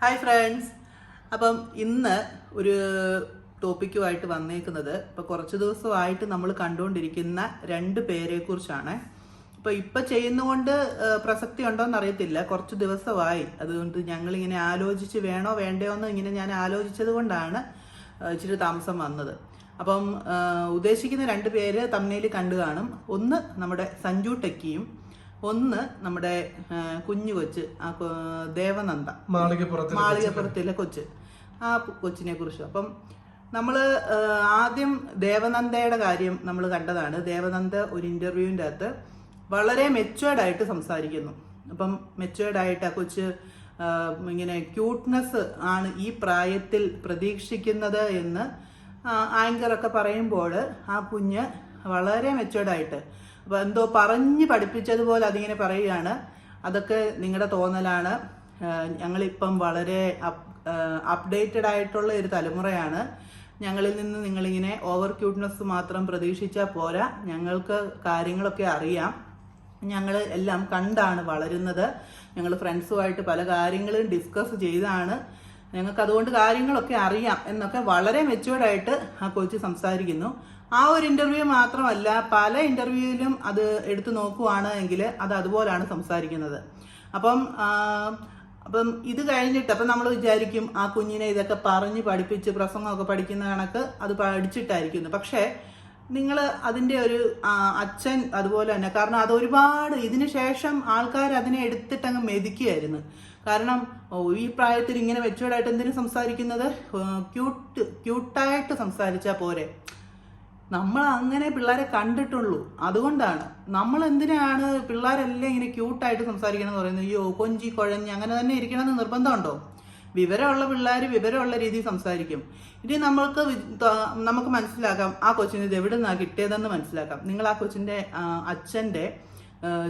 Hi friends അപ്പം ഇന്ന് ഒരു ടോപ്പിക്കുമായിട്ട് വന്നേക്കുന്നത് ഇപ്പോൾ കുറച്ച് ദിവസമായിട്ട് നമ്മൾ കണ്ടുകൊണ്ടിരിക്കുന്ന രണ്ട് പേരെക്കുറിച്ചാണ് കുറിച്ചാണ്. ഇപ്പം ചെയ്യുന്നതുകൊണ്ട് പ്രസക്തി ഉണ്ടോന്ന് അറിയത്തില്ല. കുറച്ച് ദിവസമായി. അതുകൊണ്ട് ഞങ്ങൾ ഇങ്ങനെ ആലോചിച്ച് വേണോ വേണ്ടയോ എന്ന് ഇങ്ങനെ ഞാൻ ആലോചിച്ചത് കൊണ്ടാണ് ഇച്ചിരി താമസം വന്നത്. അപ്പം ഉദ്ദേശിക്കുന്ന രണ്ട് പേര് തമ്മിൽ കണ്ടു കാണും. ഒന്ന് നമ്മുടെ സഞ്ജു ടെക്കിയും ഒന്ന് നമ്മുടെ കുഞ്ഞു കൊച്ച് ആ ദേവനന്ദ. മാളികപ്പുറത്തിലെ കൊച്ച്. ആ കൊച്ചിനെ കുറിച്ച്. അപ്പം നമ്മൾ ആദ്യം ദേവനന്ദയുടെ കാര്യം നമ്മൾ കണ്ടതാണ്. ദേവനന്ദ ഒരു ഇന്റർവ്യൂവിന്റെ അകത്ത് വളരെ മെച്ചുവേർഡ് ആയിട്ട് സംസാരിക്കുന്നു. അപ്പം മെച്ചുവേർഡ് ആയിട്ട് ആ കൊച്ച് ഇങ്ങനെ ക്യൂട്ട്നെസ് ആണ് ഈ പ്രായത്തിൽ പ്രതീക്ഷിക്കുന്നത് എന്ന് ആങ്കറൊക്കെ പറയുമ്പോൾ ആ കുഞ്ഞ് വളരെ മെച്ചുവേർഡ് ആയിട്ട് അപ്പൊ എന്തോ പറഞ്ഞ് പഠിപ്പിച്ചതുപോലെ അതിങ്ങനെ പറയുകയാണ്. അതൊക്കെ നിങ്ങളുടെ തോന്നലാണ്. ഞങ്ങളിപ്പം വളരെ അപ്ഡേറ്റഡ് ആയിട്ടുള്ള ഒരു തലമുറയാണ്. ഞങ്ങളിൽ നിന്ന് നിങ്ങളിങ്ങനെ ഓവർ ക്യൂട്ട്നെസ് മാത്രം പ്രതീക്ഷിച്ചാൽ പോരാ. ഞങ്ങൾക്ക് കാര്യങ്ങളൊക്കെ അറിയാം. ഞങ്ങൾ എല്ലാം കണ്ടാണ് വളരുന്നത്. ഞങ്ങൾ ഫ്രണ്ട്സുമായിട്ട് പല കാര്യങ്ങളും ഡിസ്കസ് ചെയ്താണ്. ഞങ്ങൾക്ക് അതുകൊണ്ട് കാര്യങ്ങളൊക്കെ അറിയാം എന്നൊക്കെ വളരെ മെച്ചുവേർഡായിട്ട് ആ കൊച്ചു സംസാരിക്കുന്നു. ആ ഒരു ഇന്റർവ്യൂ മാത്രമല്ല പല ഇന്റർവ്യൂവിലും അത് എടുത്തു നോക്കുവാണ് എങ്കിൽ അത് അതുപോലാണ് സംസാരിക്കുന്നത്. അപ്പം അപ്പം ഇത് കഴിഞ്ഞിട്ട് അപ്പം നമ്മൾ വിചാരിക്കും ആ കുഞ്ഞിനെ ഇതൊക്കെ പറഞ്ഞ് പഠിപ്പിച്ച് പ്രസംഗമൊക്കെ പഠിക്കുന്ന കണക്ക് അത് പഠിച്ചിട്ടായിരിക്കുന്നു. പക്ഷേ നിങ്ങൾ അതിന്റെ ഒരു അച്ഛൻ അതുപോലെ തന്നെ കാരണം അത് ഒരുപാട് ഇതിന് ശേഷം ആൾക്കാർ അതിനെ എടുത്തിട്ടങ്ങ് മെതിക്കുകയായിരുന്നു. കാരണം ഈ പ്രായത്തിൽ ഇങ്ങനെ മെച്ചുവേർഡായിട്ട് എന്തിനു സംസാരിക്കുന്നത്? ക്യൂട്ട് ക്യൂട്ടായിട്ട് സംസാരിച്ചാൽ പോരെ. നമ്മൾ അങ്ങനെ പിള്ളേരെ കണ്ടിട്ടുള്ളൂ. അതുകൊണ്ടാണ്. നമ്മൾ എന്തിനാണ് പിള്ളേരെല്ലാം ഇങ്ങനെ ക്യൂട്ടായിട്ട് സംസാരിക്കണം എന്ന് പറയുന്നത്? അയ്യോ കൊഞ്ചി കുഴഞ്ഞ് അങ്ങനെ തന്നെ ഇരിക്കണമെന്ന് നിർബന്ധമുണ്ടോ? വിവരമുള്ള പിള്ളേർ വിവരമുള്ള രീതിയിൽ സംസാരിക്കും. ഇനി നമ്മൾക്ക് നമുക്ക് മനസ്സിലാക്കാം ആ കൊച്ചിന് ഇത് എവിടെ നിന്നാണ് കിട്ടിയതെന്ന് മനസ്സിലാക്കാം. നിങ്ങൾ ആ കൊച്ചിന്റെ അച്ഛന്റെ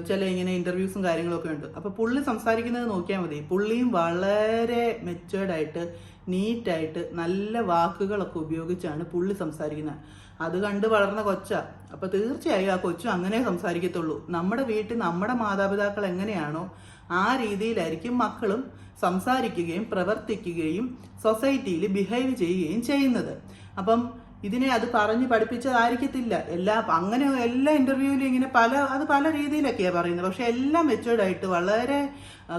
ചില ഇങ്ങനെ ഇന്റർവ്യൂസും കാര്യങ്ങളൊക്കെ ഉണ്ട്. അപ്പൊ പുള്ളി സംസാരിക്കുന്നത് നോക്കിയാൽ മതി. പുള്ളിയും വളരെ മെച്ചേർഡായിട്ട് നീറ്റായിട്ട് നല്ല വാക്കുകളൊക്കെ ഉപയോഗിച്ചാണ് പുള്ളി സംസാരിക്കുന്നത്. അത് കണ്ട് വളർന്ന കൊച്ച. അപ്പൊ തീർച്ചയായും ആ കൊച്ചു അങ്ങനെ സംസാരിക്കത്തുള്ളൂ. നമ്മുടെ വീട്ടിൽ നമ്മുടെ മാതാപിതാക്കൾ എങ്ങനെയാണോ ആ രീതിയിലായിരിക്കും മക്കളും സംസാരിക്കുകയും പ്രവർത്തിക്കുകയും സൊസൈറ്റിയിൽ ബിഹേവ് ചെയ്യുകയും ചെയ്യുന്നത്. അപ്പം ഇതിനെ അത് പറഞ്ഞ് പഠിപ്പിച്ചതായിരിക്കത്തില്ല. എല്ലാ അങ്ങനെ എല്ലാ ഇന്റർവ്യൂവിലും ഇങ്ങനെ പല അത് പല രീതിയിലൊക്കെയാണ് പറയുന്നത്. പക്ഷെ എല്ലാം മെച്ചുവേർഡ് ആയിട്ട് വളരെ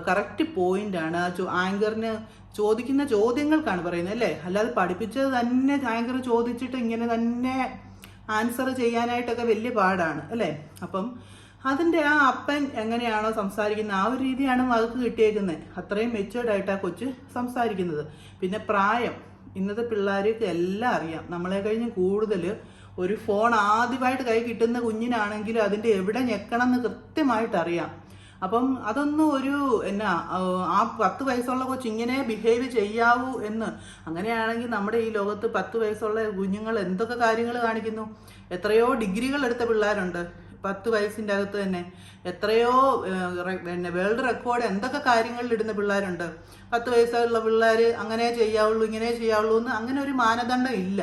കറക്റ്റ് പോയിന്റ് ആണ്. ആ ആങ്കറിന് ചോദിക്കുന്ന ചോദ്യങ്ങൾക്കാണ് പറയുന്നത് അല്ലേ? അല്ലാതെ പഠിപ്പിച്ചത് തന്നെ ആങ്കർ ചോദിച്ചിട്ട് ഇങ്ങനെ തന്നെ ആൻസർ ചെയ്യാനായിട്ടൊക്കെ വലിയ പാടാണ് അല്ലേ? അപ്പം അതിന്റെ ആ അപ്പൻ എങ്ങനെയാണോ സംസാരിക്കുന്നത് ആ ഒരു രീതിയാണ് അവർക്ക് കിട്ടിയേക്കുന്നത്? അത്രയും മെച്ചുവേർഡ് ആയിട്ട് ആ കൊച്ച് സംസാരിക്കുന്നത്. പിന്നെ പ്രായം. ഇന്നത്തെ പിള്ളേർക്ക് എല്ലാം അറിയാം. നമ്മളെ കഴിഞ്ഞ് കൂടുതൽ ഒരു ഫോൺ ആദ്യമായിട്ട് കൈ കിട്ടുന്ന കുഞ്ഞിനാണെങ്കിലും അതിന്റെ എവിടെ ഞെക്കണം എന്ന് കൃത്യമായിട്ട് അറിയാം. അപ്പം അതൊന്നും ഒരു എന്നാ ആ, ആ പത്ത് വയസ്സുള്ള കൊച്ചു ഇങ്ങനെ ബിഹേവ് ചെയ്യാവൂ എന്ന്. അങ്ങനെയാണെങ്കിൽ നമ്മുടെ ഈ ലോകത്ത് പത്ത് വയസ്സുള്ള കുഞ്ഞുങ്ങൾ എന്തൊക്കെ കാര്യങ്ങൾ കാണിക്കുന്നു? എത്രയോ ഡിഗ്രികൾ എടുത്ത പിള്ളേരുണ്ട്. പത്ത് വയസ്സിന്റെ അകത്ത് തന്നെ എത്രയോ പിന്നെ വേൾഡ് റെക്കോർഡ് എന്തൊക്കെ കാര്യങ്ങളിൽ ഇടുന്ന പിള്ളേരുണ്ട്. പത്ത് വയസ്സുള്ള പിള്ളേർ അങ്ങനെ ചെയ്യാവുള്ളൂ ഇങ്ങനെ ചെയ്യാവുള്ളൂ എന്ന് അങ്ങനെ ഒരു മാനദണ്ഡം ഇല്ല.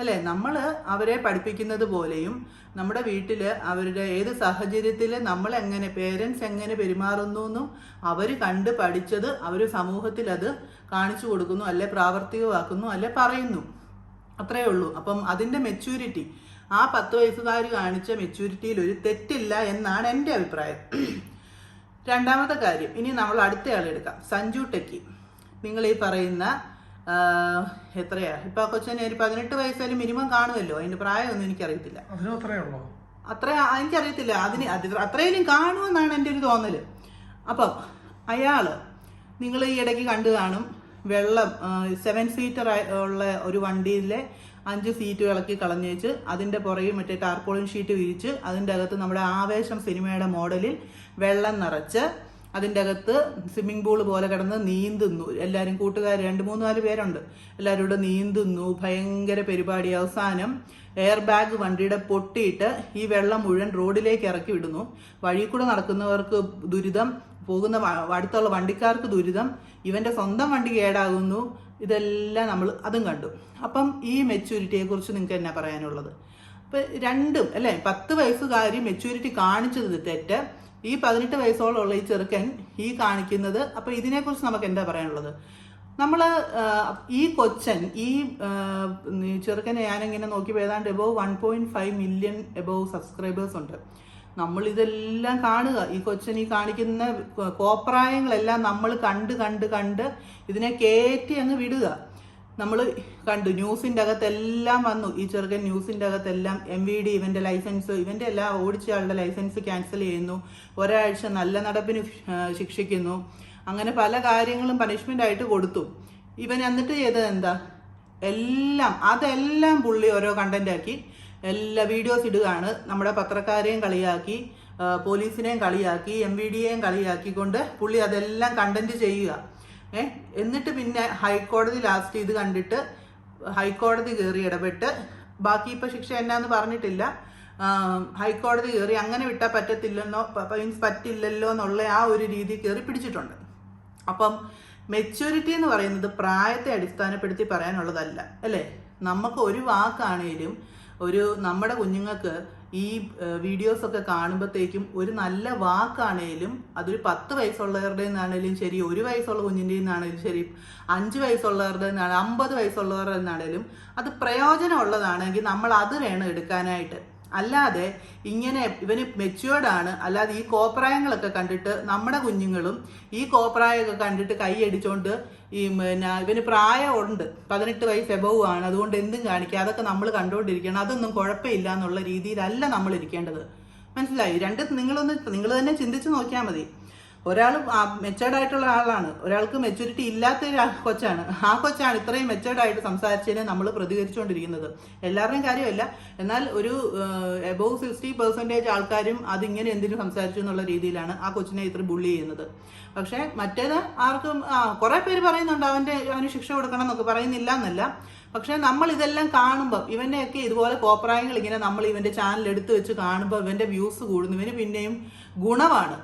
അല്ലേ? നമ്മൾ അവരെ പഠിപ്പിക്കുന്നത് പോലെയും നമ്മുടെ വീട്ടിൽ അവരുടെ ഏത് സാഹചര്യത്തിൽ നമ്മൾ എങ്ങനെ പേരൻസ് എങ്ങനെ പെരുമാറുന്നു എന്നും അവർ കണ്ട് പഠിച്ചത് അവർ സമൂഹത്തിൽ അത് കാണിച്ചു കൊടുക്കുന്നു അല്ലെ പ്രാവർത്തികമാക്കുന്നു അല്ലെ പറയുന്നു. അത്രയേ ഉള്ളൂ. അപ്പം അതിന്റെ മെച്യൂരിറ്റി ആ പത്ത് വയസ്സുകാർ കാണിച്ച മെച്യൂരിറ്റിയിൽ ഒരു തെറ്റില്ല എന്നാണ് എന്റെ അഭിപ്രായം. രണ്ടാമത്തെ കാര്യം ഇനി നമ്മൾ അടുത്തയാൾ എടുക്കാം. സഞ്ജു ടെക്കി. നിങ്ങൾ ഈ പറയുന്ന എത്രയാ? ഇപ്പൊ കൊച്ചിന് ഒരു പതിനെട്ട് വയസ്സായാലും മിനിമം കാണുമല്ലോ? അതിന്റെ പ്രായമൊന്നും എനിക്കറിയത്തില്ല. അത്രേ എനിക്കറിയത്തില്ല. അതിന് അത് അത്രയും കാണുമെന്നാണ് എന്റെ ഒരു തോന്നൽ. അപ്പം അയാൾ നിങ്ങൾ ഈ ഇടയ്ക്ക് കണ്ടു കാണും വെള്ളം സെവൻ സീറ്റർ ഉള്ള ഒരു വണ്ടിയിലെ അഞ്ച് സീറ്റ് ഇളക്കി കളഞ്ഞേച്ച് അതിന്റെ പുറകിൽ മറ്റേ ടാർപോളിൻ ഷീറ്റ് വിരിച്ച് അതിന്റെ അകത്ത് നമ്മുടെ ആവേശം സിനിമയുടെ മോഡലിൽ വെള്ളം നിറച്ച് അതിന്റെ അകത്ത് സ്വിമ്മിംഗ് പൂൾ പോലെ കിടന്ന് നീന്തുന്നു. എല്ലാവരും കൂട്ടുകാർ രണ്ട് മൂന്ന് നാല് പേരുണ്ട്. എല്ലാവരും കൂടെ നീന്തുന്നു. ഭയങ്കര പരിപാടി. അവസാനം എയർ ബാഗ് വണ്ടിയുടെ പൊട്ടിയിട്ട് ഈ വെള്ളം മുഴുവൻ റോഡിലേക്ക് ഇറക്കി വിടുന്നു. വഴി കൂടെ നടക്കുന്നവർക്ക് ദുരിതം. പോകുന്ന അടുത്തുള്ള വണ്ടിക്കാർക്ക് ദുരിതം ഇവന്റെ സ്വന്തം വണ്ടി കേടാകുന്നു ഇതെല്ലാം നമ്മൾ അതും കണ്ടു. അപ്പം ഈ മെച്യൂരിറ്റിയെ കുറിച്ച് നിങ്ങൾക്ക് എന്നാ പറയാനുള്ളത്? ഇപ്പൊ രണ്ടും അല്ലേ? പത്ത് വയസ്സുകാരി മെച്യൂരിറ്റി കാണിച്ചത് തെറ്റ്. ഈ പതിനെട്ട് വയസ്സോളമുള്ള ഈ ചെറുക്കൻ ഈ കാണിക്കുന്നത് അപ്പൊ ഇതിനെക്കുറിച്ച് നമുക്ക് എന്താ പറയാനുള്ളത്? നമ്മൾ ഈ കൊച്ചൻ ഈ ചെറുക്കനെ ഞാനിങ്ങനെ നോക്കിയപ്പോൾ ഏതാണ്ട് above one point five million above subscribers ഉണ്ട്. നമ്മൾ ഇതെല്ലാം കാണുക. ഈ കൊച്ചൻ ഈ കാണിക്കുന്ന കോപ്രായങ്ങളെല്ലാം നമ്മൾ കണ്ട് കണ്ട് കണ്ട് ഇതിനെ കയറ്റി അങ്ങ് വിടുക. നമ്മൾ കണ്ടു. ന്യൂസിന്റെ അകത്തെല്ലാം വന്നു. ഈ ചെറുക്കൻ ന്യൂസിന്റെ അകത്തെല്ലാം എം വി ഡി ഇവന്റെ ലൈസൻസ് ഇവന്റെ എല്ലാ ഓടിച്ചയാളുടെ ലൈസൻസ് ക്യാൻസൽ ചെയ്യുന്നു. ഒരാഴ്ച നല്ല നടപ്പിന് ശിക്ഷിക്കുന്നു. അങ്ങനെ പല കാര്യങ്ങളും പണിഷ്മെന്റ് ആയിട്ട് കൊടുത്തു. ഇവൻ എന്നിട്ട് ചെയ്തത് എന്താ എല്ലാം അതെല്ലാം പുള്ളി ഓരോ കണ്ടന്റ് ആക്കി. എല്ലാ വീഡിയോസ് ഇടുകയാണ്. നമ്മുടെ പത്രക്കാരെയും കളിയാക്കി പോലീസിനെയും കളിയാക്കി എം വി ഡിയെയും കളിയാക്കിക്കൊണ്ട് പുള്ളി അതെല്ലാം കണ്ടന്റ് ചെയ്യുക. ഏ എന്നിട്ട് പിന്നെ ഹൈക്കോടതി ലാസ്റ്റ് ഇത് കണ്ടിട്ട് ഹൈക്കോടതി കയറി ഇടപെട്ട് ബാക്കി ഇപ്പൊ ശിക്ഷ എന്നാന്ന് പറഞ്ഞിട്ടില്ല. ഹൈക്കോടതി കയറി അങ്ങനെ വിട്ടാൽ പറ്റത്തില്ലെന്നോ മീൻസ് പറ്റില്ലല്ലോ എന്നുള്ള ആ ഒരു രീതി കയറി പിടിച്ചിട്ടുണ്ട്. അപ്പം മെച്യൂരിറ്റി എന്ന് പറയുന്നത് പ്രായത്തെ അടിസ്ഥാനപ്പെടുത്തി പറയാനുള്ളതല്ല. അല്ലേ? നമുക്ക് ഒരു വാക്കാണേലും ഒരു നമ്മുടെ കുഞ്ഞുങ്ങൾക്ക് ഈ വീഡിയോസ് ഒക്കെ കാണുമ്പോഴത്തേക്കും ഒരു നല്ല വാക്കാണേലും അതൊരു പത്ത് വയസ്സുള്ളവരുടെ നിന്നാണേലും ശരി ഒരു വയസ്സുള്ള കുഞ്ഞിന്റെ നിന്നാണേലും ശരി അഞ്ച് വയസ്സുള്ളവരുടെ നിന്നാണ് അമ്പത് വയസ്സുള്ളവരുടെ നിന്നാണേലും അത് പ്രയോജനമുള്ളതാണെങ്കിൽ നമ്മൾ അത് വേണം എടുക്കാനായിട്ട്. അല്ലാതെ ഇങ്ങനെ ഇവന് മെച്യൂർഡ് ആണ്. അല്ലാതെ ഈ കോപ്രായങ്ങളൊക്കെ കണ്ടിട്ട് നമ്മുടെ കുഞ്ഞുങ്ങളും ഈ കോപ്രായമൊക്കെ കണ്ടിട്ട് കൈയടിച്ചോണ്ട് ഈ പിന്നെ ഇവന് പ്രായമുണ്ട്. പതിനെട്ട് വയസ്സ് എബവ് ആണ്. അതുകൊണ്ട് എന്തും കാണിക്കുക അതൊക്കെ നമ്മൾ കണ്ടുകൊണ്ടിരിക്കണം. അതൊന്നും കുഴപ്പമില്ല എന്നുള്ള രീതിയിലല്ല നമ്മൾ ഇരിക്കേണ്ടത്. മനസ്സിലായി? രണ്ട് നിങ്ങളൊന്ന് നിങ്ങൾ തന്നെ ചിന്തിച്ച് നോക്കിയാൽ മതി. ഒരാൾ മെച്ചേർഡ് ആയിട്ടുള്ള ആളാണ്. ഒരാൾക്ക് മെച്ചൂരിറ്റി ഇല്ലാത്ത കൊച്ചാണ്. ആ കൊച്ചാണ് ഇത്രയും മെച്ചേർഡ് ആയിട്ട് സംസാരിച്ചതിനെ നമ്മൾ പ്രതികരിച്ചുകൊണ്ടിരിക്കുന്നത്. എല്ലാവരുടെയും കാര്യമല്ല. എന്നാൽ ഒരു എബോവ് സിക്സ്റ്റി പെർസെന്റേജ് ആൾക്കാരും അതിങ്ങനെ എന്തിനു സംസാരിച്ചു എന്നുള്ള രീതിയിലാണ് ആ കൊച്ചിനെ ഇത്ര ബുള്ളി ചെയ്യുന്നത്. പക്ഷേ മറ്റേത് ആർക്കും കുറെ പേര് പറയുന്നുണ്ട് അവന്റെ അവന് ശിക്ഷ കൊടുക്കണം എന്നൊക്കെ പറയുന്നില്ല എന്നല്ല. പക്ഷെ നമ്മൾ ഇതെല്ലാം കാണുമ്പോൾ ഇവന്റെയൊക്കെ ഇതുപോലെ കോപ്രായങ്ങൾ ഇങ്ങനെ നമ്മൾ ഇവന്റെ ചാനൽ എടുത്തു വെച്ച് കാണുമ്പോൾ ഇവന്റെ വ്യൂസ് കൂടുന്നു. ഇവന് പിന്നെയും ഗുണമാണ്.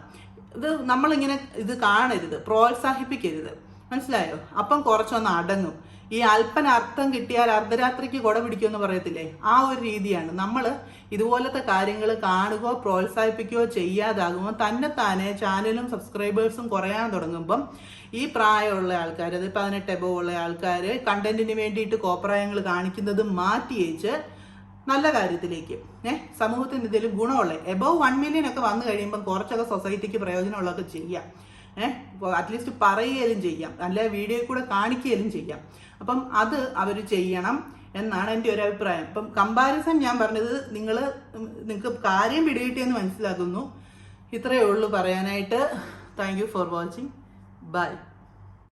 ഇത് നമ്മളിങ്ങനെ ഇത് കാണരുത് പ്രോത്സാഹിപ്പിക്കരുത്. മനസ്സിലായോ? അപ്പം കുറച്ചൊന്ന് അടങ്ങും. ഈ അല്പന അർത്ഥം കിട്ടിയാൽ അർദ്ധരാത്രിക്ക് കുട പിടിക്കുമെന്ന് പറയത്തില്ലേ? ആ ഒരു രീതിയാണ്. നമ്മൾ ഇതുപോലത്തെ കാര്യങ്ങൾ കാണുകയോ പ്രോത്സാഹിപ്പിക്കുകയോ ചെയ്യാതാകുമ്പോൾ തന്നെ താനെ ചാനലും സബ്സ്ക്രൈബേഴ്സും കുറയാൻ തുടങ്ങുമ്പം ഈ പ്രായമുള്ള ആൾക്കാർ അത് പതിനെട്ട് എബോ ഉള്ള ആൾക്കാർ കണ്ടന്റിന് വേണ്ടിയിട്ട് കോപ്രായങ്ങൾ കാണിക്കുന്നത് മാറ്റിയേച്ച് നല്ല കാര്യത്തിലേക്ക്. ഏഹ് സമൂഹത്തിന് എന്തെങ്കിലും ഗുണമുള്ള എബവ് വൺ മില്യൺ ഒക്കെ വന്നു കഴിയുമ്പോൾ കുറച്ചൊക്കെ സൊസൈറ്റിക്ക് പ്രയോജനമുള്ളതൊക്കെ ചെയ്യാം. ഏഹ് അറ്റ്ലീസ്റ്റ് പറയുകയും ചെയ്യാം. അല്ലെ വീഡിയോ കൂടെ കാണിക്കുകയും ചെയ്യാം. അപ്പം അത് അവർ ചെയ്യണം എന്നാണ് എന്റെ ഒരു അഭിപ്രായം. ഇപ്പം കമ്പാരിസൺ ഞാൻ പറഞ്ഞത് നിങ്ങൾ നിങ്ങൾക്ക് കാര്യം പിടികിട്ടിയെന്ന് മനസ്സിലാക്കുന്നു. ഇത്രയേ ഉള്ളൂ പറയാനായിട്ട്. Thank you for watching bye